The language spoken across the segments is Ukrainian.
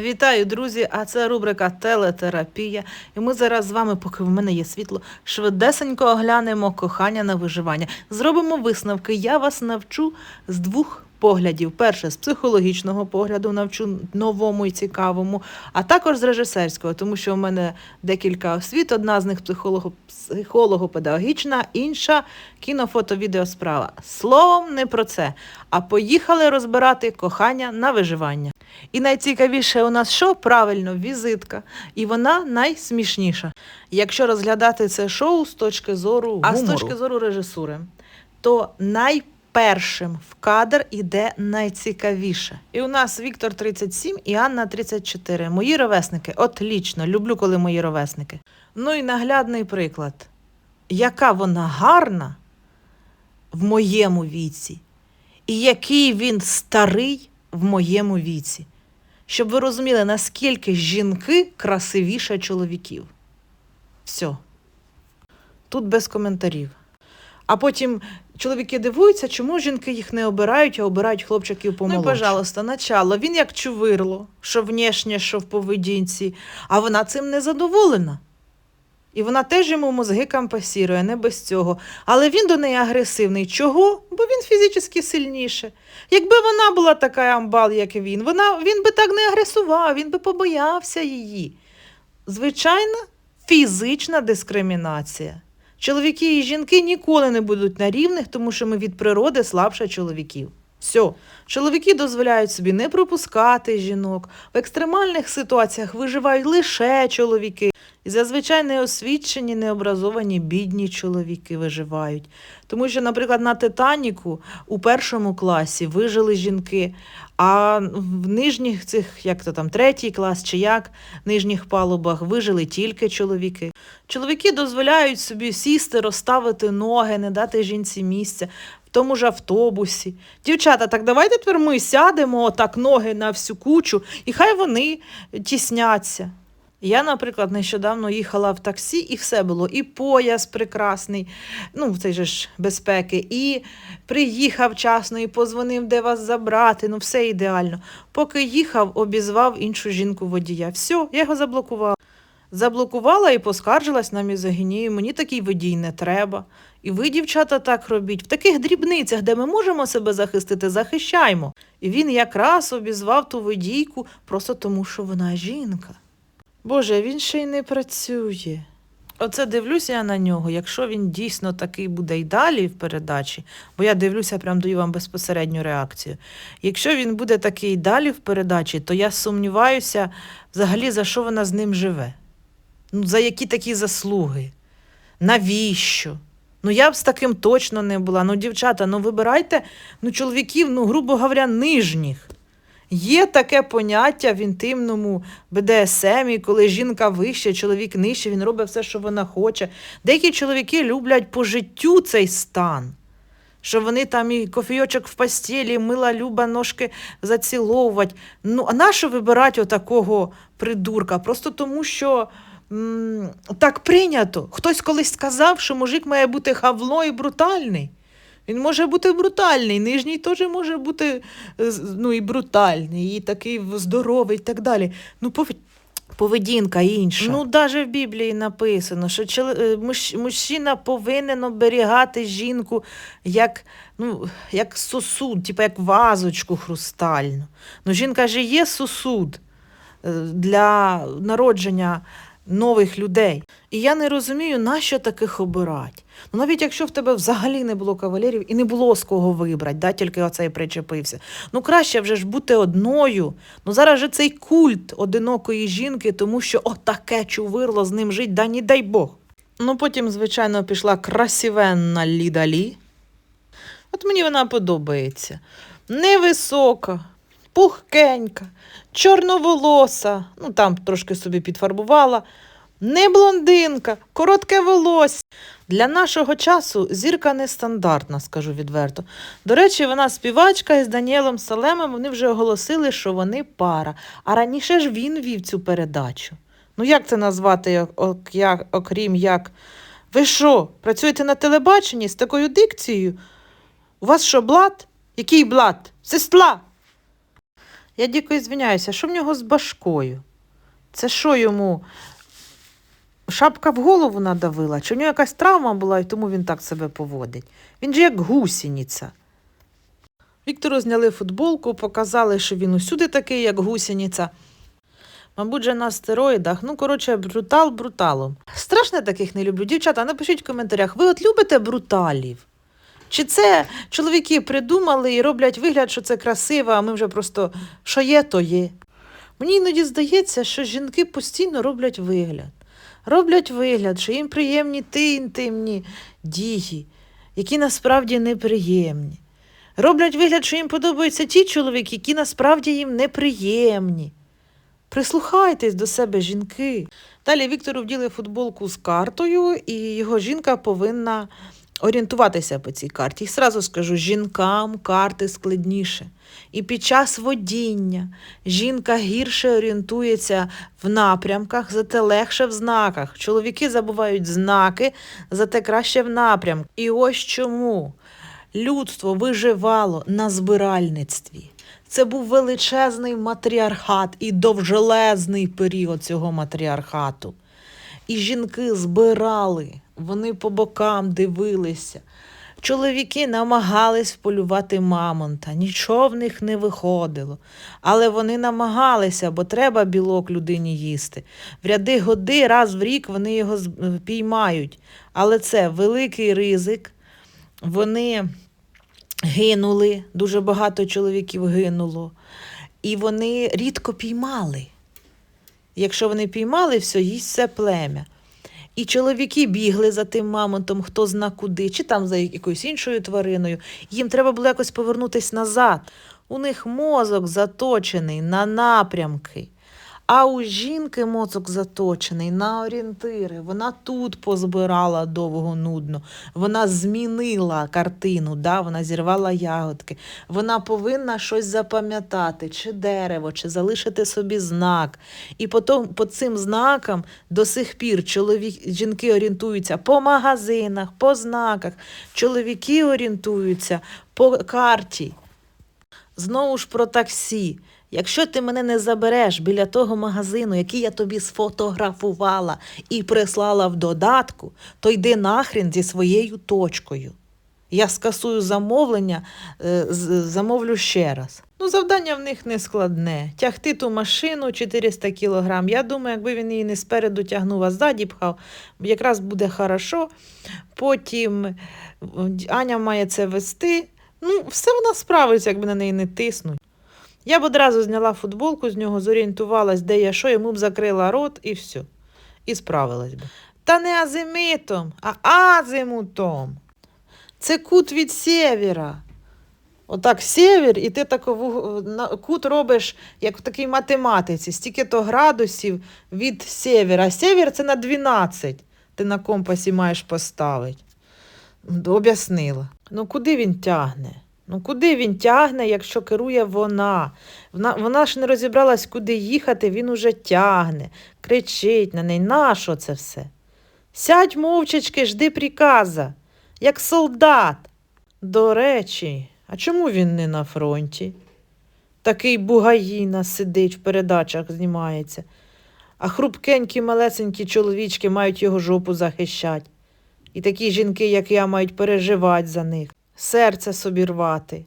Вітаю, друзі! А це рубрика Телетерапія. І ми зараз з вами, поки в мене є світло, швидесенько оглянемо кохання на виживання. Зробимо висновки. Я вас навчу з двох поглядів. Перше, з психологічного погляду навчу новому і цікавому, а також з режисерського, тому що у мене декілька освіт. Одна з них психолого, психолого-педагогічна, інша кіно-фото-відеосправа. Словом, не про це. А поїхали розбирати кохання на виживання. І найцікавіше у нас що? Правильно, візитка. І вона найсмішніша. Якщо розглядати це шоу з точки зору гумору, а з точки зору режисури, то найпершим в кадр іде найцікавіше. І у нас Віктор 37 і Анна 34. Мої ровесники. Отлічно, люблю, коли мої ровесники. Ну і наглядний приклад. Яка вона гарна в моєму віці, і який він старий в моєму віці. Щоб ви розуміли, наскільки жінки красивіше чоловіків. Все. Тут без коментарів. А потім чоловіки дивуються, чому жінки їх не обирають, а обирають хлопчиків помолодше. Ну, і, пожалуйста, начало. Він як чувирло, що внешнє, що в поведінці, а вона цим не задоволена. І вона теж йому мозги компасірує, не без цього. Але він до неї агресивний. Чого? Бо він фізично сильніше. Якби вона була така амбал, як він, вона, він би так не агресував, він би побоявся її. Звичайна фізична дискримінація. Чоловіки і жінки ніколи не будуть на рівних, тому що ми від природи слабше чоловіків. Все, чоловіки дозволяють собі не пропускати жінок. В екстремальних ситуаціях виживають лише чоловіки. І зазвичай неосвічені, необразовані бідні чоловіки виживають. Тому що, наприклад, на Титаніку у першому класі вижили жінки, а в нижніх цих, як то там, третій клас чи як, нижніх палубах вижили тільки чоловіки. Чоловіки дозволяють собі сісти, розставити ноги, не дати жінці місця. В тому ж автобусі. Дівчата, так давайте тепер ми сядемо отак ноги на всю кучу, і хай вони тісняться. Я, наприклад, нещодавно їхала в таксі, і все було. І пояс прекрасний, ну, цей ж безпеки, і приїхав вчасно, і позвонив, де вас забрати. Ну, все ідеально. Поки їхав, обізвав іншу жінку водія. Все, я його заблокувала. Заблокувала і поскаржилась на мізогінію. Мені такий водій не треба. І ви, дівчата, так робіть. В таких дрібницях, де ми можемо себе захистити, захищаймо. І він якраз обізвав ту водійку просто тому, що вона жінка. Боже, він ще й не працює. Оце дивлюся я на нього, якщо він дійсно такий буде й далі в передачі, бо я дивлюся, прям даю вам безпосередню реакцію. Якщо він буде такий й далі в передачі, то я сумніваюся взагалі, за що вона з ним живе. Ну, за які такі заслуги? Навіщо? Ну, я б з таким точно не була. Ну, дівчата, ну вибирайте ну, чоловіків, ну, грубо говоря, нижніх. Є таке поняття в інтимному БДСМі, коли жінка вища, чоловік нижче, він робить все, що вона хоче. Деякі чоловіки люблять по життю цей стан. Що вони там і кофійочок в постілі, мила люба ножки заціловувати. Ну, а нащо вибирати отакого придурка? Просто тому, що м- так прийнято. Хтось колись сказав, що мужик має бути хавло і брутальний. Він може бути брутальний, нижній теж може бути е, ну, і брутальний, і такий здоровий, і так далі. Ну, поведінка інша. Ну, навіть в Біблії написано, що е, мужчина повинен оберігати жінку як, ну, як сосуд, типу як вазочку хрустальну. Ну, жінка ж є сосуд е, для народження нових людей. І я не розумію, нащо таких обирати. Ну, навіть якщо в тебе взагалі не було кавалерів і не було з кого вибрати, да, тільки оцей причепився. Ну краще вже ж бути одною. Ну зараз же цей культ одинокої жінки, тому що отаке чувирло з ним жить, да ні дай Бог. Ну потім, звичайно, пішла красивенна Ліда Лі. От мені вона подобається. Невисока, пухкенька, чорноволоса, ну там трошки собі підфарбувала. Не блондинка, коротке волосся. Для нашого часу зірка нестандартна, скажу відверто. До речі, вона співачка із Даніелом Салемом. Вони вже оголосили, що вони пара. А раніше ж він вів цю передачу. Ну як це назвати, окрім як? Ви що, працюєте на телебаченні з такою дикцією? У вас що, блат? Який блат? Сестла. Я дико звиняюся, що в нього з башкою? Це що йому? Шапка в голову надавила? Чи в нього якась травма була, і тому він так себе поводить? Він же як гусениця. Віктору зняли футболку, показали, що він усюди такий, як гусениця. Мабуть, же на стероїдах. Ну, коротше, брутал бруталом. Страшно таких не люблю. Дівчата, напишіть в коментарях, ви от любите бруталів? Чи це чоловіки придумали і роблять вигляд, що це красиво, а ми вже просто що є, то є. Мені іноді здається, що жінки постійно роблять вигляд. Роблять вигляд, що їм приємні ті інтимні дії, які насправді неприємні. Роблять вигляд, що їм подобаються ті чоловіки, які насправді їм неприємні. Прислухайтесь до себе, жінки. Далі Віктору вділи футболку з картою, і його жінка повинна орієнтуватися по цій карті. І сразу скажу, жінкам карти складніше. І під час водіння жінка гірше орієнтується в напрямках, зате легше в знаках. Чоловіки забувають знаки, зате краще в напрямку. І ось чому людство виживало на збиральництві. Це був величезний матріархат і довжелезний період цього матріархату. І жінки збирали, вони по бокам дивилися. Чоловіки намагались вполювати мамонта, нічого в них не виходило. Але вони намагалися, бо треба білок людині їсти. В ряди годи раз в рік вони його піймають. Але це великий ризик. Вони гинули, дуже багато чоловіків гинуло. І вони рідко піймали. Якщо вони піймали, все, їсть все плем'я. І чоловіки бігли за тим мамонтом, хто зна куди, чи там за якоюсь іншою твариною. Їм треба було якось повернутися назад. У них мозок заточений на напрямки. А у жінки мозок заточений на орієнтири. Вона тут позбирала довго нудно. Вона змінила картину, да? вона зірвала ягодки. Вона повинна щось запам'ятати, чи дерево, чи залишити собі знак. І потім по цим знакам до сих пір чоловік, жінки орієнтуються по магазинах, по знаках. Чоловіки орієнтуються по карті. Знову ж про таксі. Якщо ти мене не забереш біля того магазину, який я тобі сфотографувала і прислала в додатку, то йди нахрен зі своєю точкою. Я скасую замовлення, е, замовлю ще раз. Ну, завдання в них не складне. Тягти ту машину 400 кілограм. Я думаю, якби він її не спереду тягнув, а ззаді пхав, якраз буде хорошо. Потім Аня має це вести. Ну, все вона справиться, якби на неї не тиснуть. Я б одразу зняла футболку з нього, зорієнтувалась, де я що, йому б закрила рот і все. І справилась би. Та не азимитом, а азимутом. Це кут від сєвєра. Отак сєвєр, і ти таку кут робиш, як в такій математиці, стільки то градусів від сєвєра. Сєвєр це на 12 ти на компасі маєш поставити. Об'яснила. Ну куди він тягне? Ну куди він тягне, якщо керує вона? Вона, вона ж не розібралась, куди їхати, він уже тягне, кричить на неї. Нащо це все? Сядь мовчачки, жди приказа, як солдат. До речі, а чому він не на фронті? Такий бугаїна сидить в передачах, знімається, а хрупкенькі малесенькі чоловічки мають його жопу захищати. І такі жінки, як я, мають переживати за них, серце собі рвати.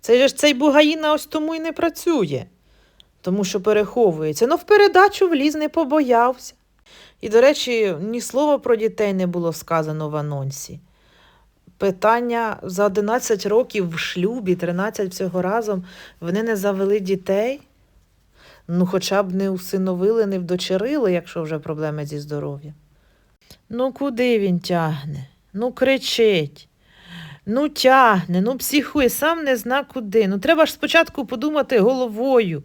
Цей ж цей бугаїна ось тому й не працює, тому що переховується. Ну, в передачу вліз не побоявся. І, до речі, ні слова про дітей не було сказано в анонсі. Питання за 11 років в шлюбі, 13 всього разом, вони не завели дітей. Ну, хоча б не усиновили, не вдочерили, якщо вже проблеми зі здоров'ям. Ну, куди він тягне? Ну, кричить. Ну, тягне, ну психує, сам не зна куди. Ну, треба ж спочатку подумати головою.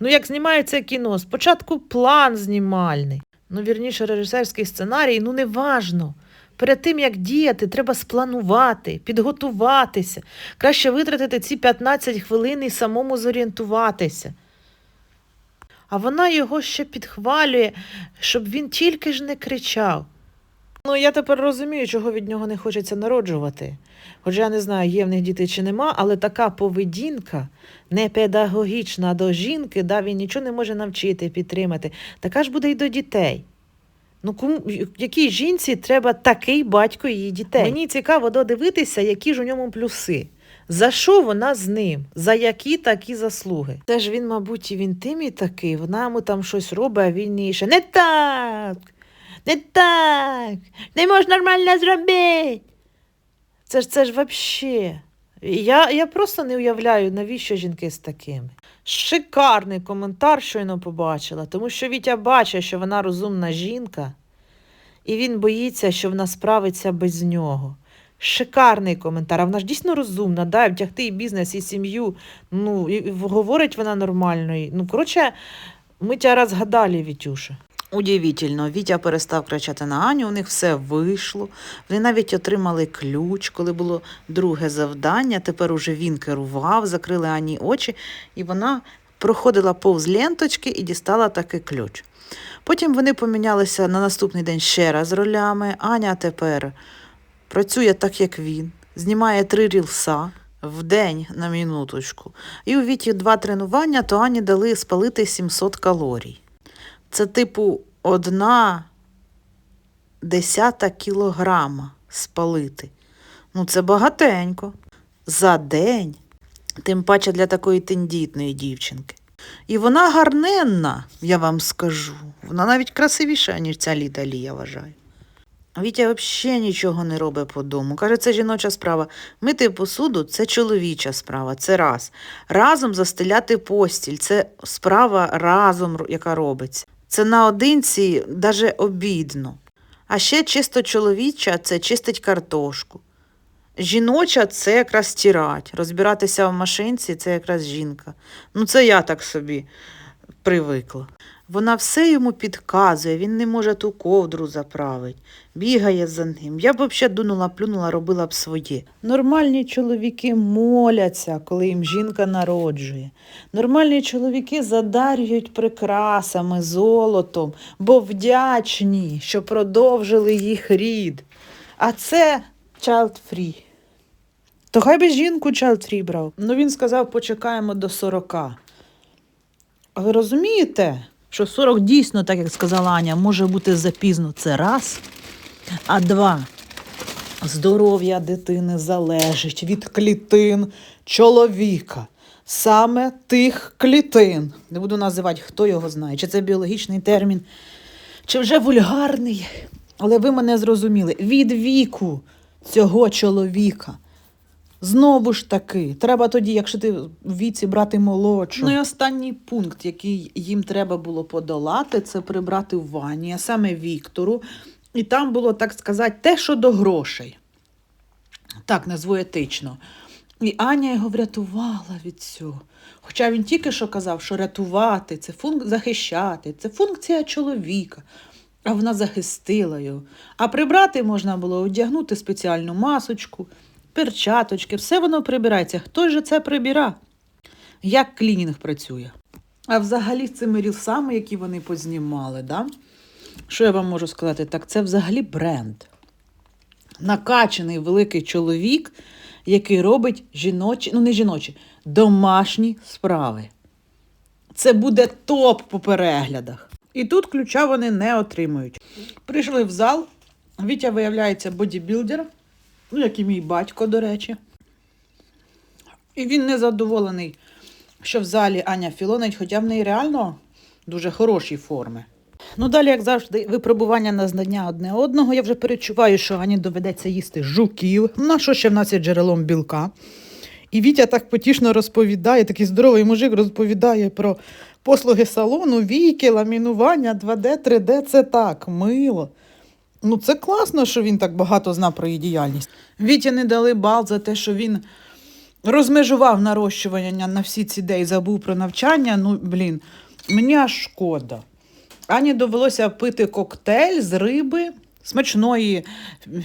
Ну, як знімається кіно, спочатку план знімальний. Ну, вірніше, режисерський сценарій, ну неважно. Перед тим, як діяти, треба спланувати, підготуватися. Краще витратити ці 15 хвилин і самому зорієнтуватися. А вона його ще підхвалює, щоб він тільки ж не кричав. Ну, я тепер розумію, чого від нього не хочеться народжувати. Хоча я не знаю, є в них діти чи нема, але така поведінка непедагогічна до жінки, да, він нічого не може навчити, підтримати. Така ж буде й до дітей. Ну, кому, якій жінці треба такий батько її дітей? Мені цікаво додивитися, які ж у ньому плюси. За що вона з ним? За які такі заслуги? Це ж він, мабуть, і в інтимі такий, вона йому там щось робить, а він ще не так, не так, не можна нормально зробити. Це ж це ж вообще. Я, я просто не уявляю, навіщо жінки з такими. Шикарний коментар щойно побачила, тому що Вітя бачить, що вона розумна жінка, і він боїться, що вона справиться без нього. Шикарний коментар. А вона ж дійсно розумна, да, втягти і бізнес, і сім'ю. Ну, і говорить вона нормально. Ну, коротше, ми тя розгадали, Вітюша. Удивительно, Вітя перестав кричати на Аню, у них все вийшло. Вони навіть отримали ключ, коли було друге завдання. Тепер уже він керував, закрили Ані очі, і вона проходила повз ленточки і дістала таки ключ. Потім вони помінялися на наступний день ще раз ролями. Аня тепер працює так, як він, знімає три рілса в день на минуточку. І у Віті два тренування, то Ані дали спалити 700 калорій. Це типу одна десята кілограма спалити. Ну, це багатенько. За день, тим паче для такої тендітної дівчинки. І вона гарненна, я вам скажу. Вона навіть красивіша, ніж ця Ліда Лі, я вважаю. Вітя взагалі нічого не робить по дому. Каже, це жіноча справа. Мити посуду це чоловіча справа, це раз. Разом застеляти постіль це справа разом, яка робиться. Це наодинці даже обідно. А ще чисто чоловіча це чистить картошку. Жіноча це якраз стирать. Розбиратися в машинці це якраз жінка. Ну, це я так собі привикла. Вона все йому підказує, він не може ту ковдру заправити, бігає за ним. Я б взагалі дунула, плюнула, робила б своє. Нормальні чоловіки моляться, коли їм жінка народжує. Нормальні чоловіки задарюють прикрасами, золотом, бо вдячні, що продовжили їх рід. А це child free. То хай би жінку child free брав. Ну він сказав, почекаємо до 40. А ви розумієте, що 40 дійсно, так як сказала Аня, може бути запізно. Це раз. А два. Здоров'я дитини залежить від клітин чоловіка. Саме тих клітин. Не буду називати, хто його знає, чи це біологічний термін, чи вже вульгарний. Але ви мене зрозуміли. Від віку цього чоловіка. Знову ж таки, треба тоді, якщо ти в віці брати молодшу. Ну і останній пункт, який їм треба було подолати, це прибрати в ванні, а саме Віктору. І там було, так сказати, те, що до грошей. Так, назву етично. І Аня його врятувала від цього. Хоча він тільки що казав, що рятувати це функ... захищати, це функція чоловіка. А вона захистила його. А прибрати можна було одягнути спеціальну масочку, перчаточки, все воно прибирається. Хто ж це прибіра? Як клінінг працює? А взагалі з цими рілсами, які вони познімали, да? що я вам можу сказати? Так, це взагалі бренд. Накачаний великий чоловік, який робить жіночі, ну не жіночі, домашні справи. Це буде топ по переглядах. І тут ключа вони не отримують. Прийшли в зал. Вітя виявляється бодібілдер, ну, як і мій батько, до речі. І він не задоволений, що в залі Аня філонить, хоча в неї реально дуже хороші форми. Ну, далі, як завжди, випробування на знання одне одного. Я вже перечуваю, що Ані доведеться їсти жуків. На що ще в нас є джерелом білка. І Вітя так потішно розповідає, такий здоровий мужик розповідає про послуги салону, війки, ламінування, 2D, 3D. Це так, мило. Ну, це класно, що він так багато знав про її діяльність. Віті не дали бал за те, що він розмежував нарощування на всі ці ідеї, забув про навчання. Ну, блін, мені аж шкода. Ані довелося пити коктейль з риби, смачної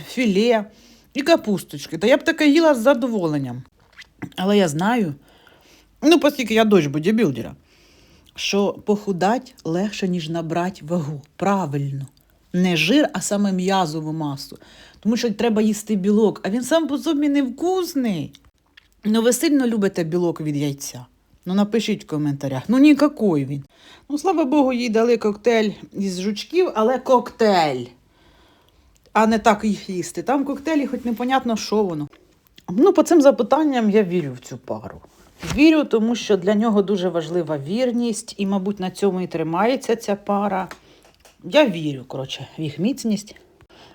філе і капусточки. Та я б таке їла з задоволенням. Але я знаю, ну, оскільки я дочь бодібілдера, що похудать легше, ніж набрати вагу. Правильно. Не жир, а саме м'язову масу. Тому що треба їсти білок, а він сам по собі невкусний. Ну, ви сильно любите білок від яйця. Ну, напишіть в коментарях. Ну, нікакой він. Ну, слава Богу, їй дали коктейль із жучків, але коктейль. А не так їх їсти. Там коктейлі, хоч непонятно, що воно. Ну, по цим запитанням я вірю в цю пару. Вірю, тому що для нього дуже важлива вірність, і, мабуть, на цьому і тримається ця пара. Я вірю, коротше, в їх міцність.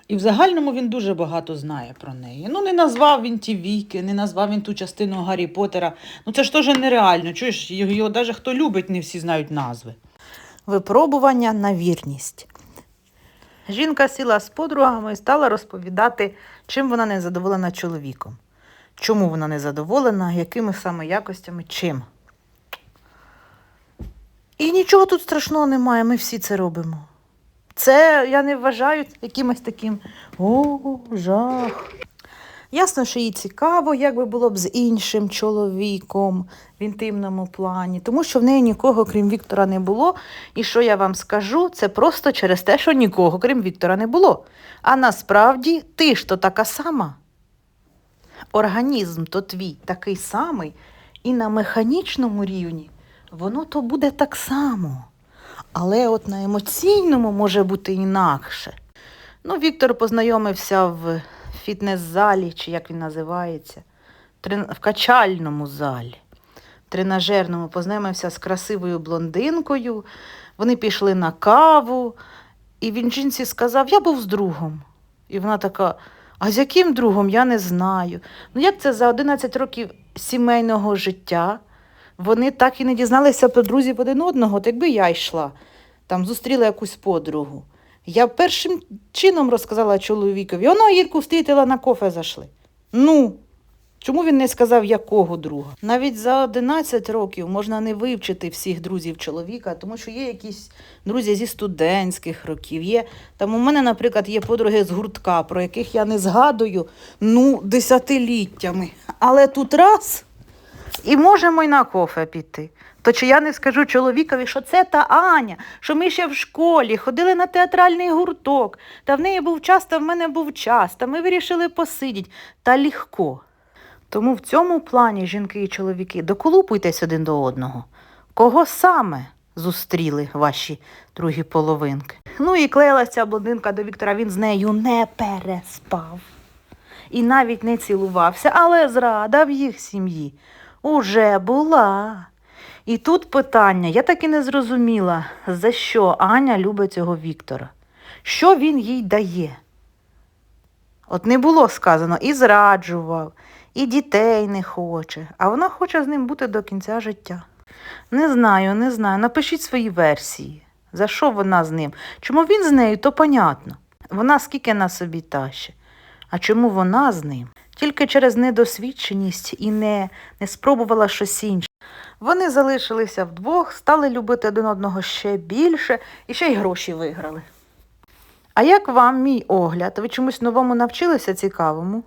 І в загальному він дуже багато знає про неї. Ну, не назвав він ті віки, не назвав він ту частину Гаррі Поттера. Ну це ж теж нереально. Чуєш, його, навіть хто любить, не всі знають назви. Випробування на вірність. Жінка сіла з подругами і стала розповідати, чим вона не задоволена чоловіком. Чому вона не задоволена, якими саме якостями, чим. І нічого тут страшного немає, ми всі це робимо. Це я не вважаю якимось таким о, жах. Ясно, що їй цікаво, як би було б з іншим чоловіком в інтимному плані, тому що в неї нікого, крім Віктора, не було. І що я вам скажу, це просто через те, що нікого, крім Віктора, не було. А насправді ти ж то така сама. Організм то твій такий самий, і на механічному рівні воно то буде так само. Але от на емоційному може бути інакше. Ну, Віктор познайомився в фітнес-залі, чи як він називається, в качальному залі, в тренажерному, познайомився з красивою блондинкою. Вони пішли на каву, і він жінці сказав: Я був з другом. І вона така: А з яким другом? Я не знаю. Ну, як це за 11 років сімейного життя? Вони так і не дізналися про друзів один одного, от якби я йшла, там зустріла якусь подругу. Я першим чином розказала чоловікові, воно Ірку встрітила на кофе зайшли. Ну, чому він не сказав, якого друга? Навіть за 11 років можна не вивчити всіх друзів чоловіка, тому що є якісь друзі зі студентських років. Є, там у мене, наприклад, є подруги з гуртка, про яких я не згадую ну, десятиліттями. Але тут раз і можемо й на кофе піти. То чи я не скажу чоловікові, що це та Аня, що ми ще в школі ходили на театральний гурток, та в неї був час, та в мене був час, та ми вирішили посидіти. Та легко. Тому в цьому плані жінки і чоловіки доколупуйтесь один до одного. Кого саме зустріли ваші другі половинки? Ну і клеїлася блондинка до Віктора, він з нею не переспав і навіть не цілувався, але зрада в їх сім'ї уже була. І тут питання, я так і не зрозуміла, за що Аня любить цього Віктора. Що він їй дає? От не було сказано, і зраджував, і дітей не хоче, а вона хоче з ним бути до кінця життя. Не знаю, не знаю. Напишіть свої версії. За що вона з ним? Чому він з нею, то понятно. Вона скільки на собі таще. А чому вона з ним? Тільки через недосвідченість і не, не спробувала щось інше. Вони залишилися вдвох, стали любити один одного ще більше і ще й гроші виграли. А як вам мій огляд? Ви чомусь новому навчилися цікавому?